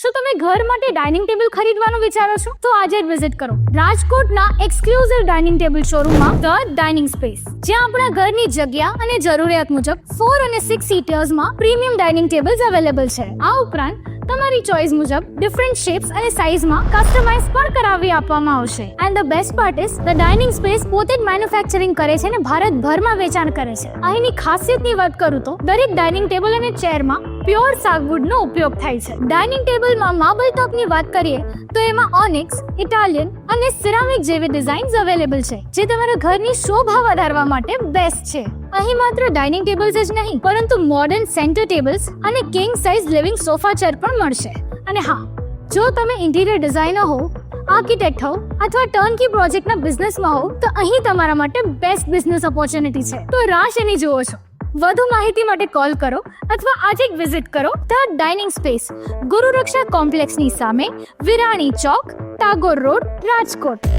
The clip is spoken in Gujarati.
શું તમે ઘર માટે ડાઇનિંગ ટેબલ ખરીદવાનું વિચારો છો? તો આજે જ વિઝિટ કરો. રાજકોટના એક્સક્લુઝિવ ડાઇનિંગ ટેબલ શોરૂમમાં ધ ડાઇનિંગ સ્પેસ જ્યાં આપણા ઘરની જગ્યા અને જરૂરિયાત મુજબ ફોર અને સિક્સ સીટર્સમાં પ્રીમિયમ ડાઇનિંગ ટેબલ્સ અવેલેબલ છે. આ ઉપરાંત તમારી ચોઇસ મુજબ ડિફરન્ટ શેપ્સ અને સાઇઝમાં કસ્ટમાઇઝ પણ કરાવી આપવામાં આવશે. And the best part is the dining space પોતે જ મેન્યુફેક્ચરિંગ કરે છે અને ભારતભરમાં વેચાણ કરે છે. અહીંની ખાસિયતની વાત કરું તો, દરેક ડાઇનિંગ ટેબલ અને ચેરમાં પ્યોર સાગવુડનો ઉપયોગ થાય છે. ડાઇનિંગ ટેબલમાં માર્બલ ટોપની વાત કરીએ, તો એમાં ઓનિક્સ ઇટાલિયન અને સિરામિક જેવી ડિઝાઇન્સ અવેલેબલ છે, જે તમારા ઘરની શોભા વધારવા માટે બેસ્ટ છે. અહીં માત્ર ડાઇનિંગ ટેબલ્સ જ નહીં, પરંતુ મોડર્ન સેન્ટર ટેબલ્સ અને king size living sofa chair પણ મળશે. અને હા, જો તમે ઇન્ટિરિયર ડિઝાઇનર હો આર્કિટેક્ટ હો, અથવા ટર્નકી પ્રોજેક્ટના બિઝનેસમાં હો, તો અહીં તમારા માટે બેસ્ટ બિઝનેસ ઓપોર્ચ્યુનિટી છે. તો રાહ શેની જુઓ છો? વધુ માહિતી માટે કોલ કરો અથવા આજે જ વિઝિટ કરો ધ ડાઇનિંગ સ્પેસ ગુરુ રક્ષા કોમ્પ્લેક્સની સામે, વિરાણી ચોક, ટાગોર રોડ, રાજકોટ.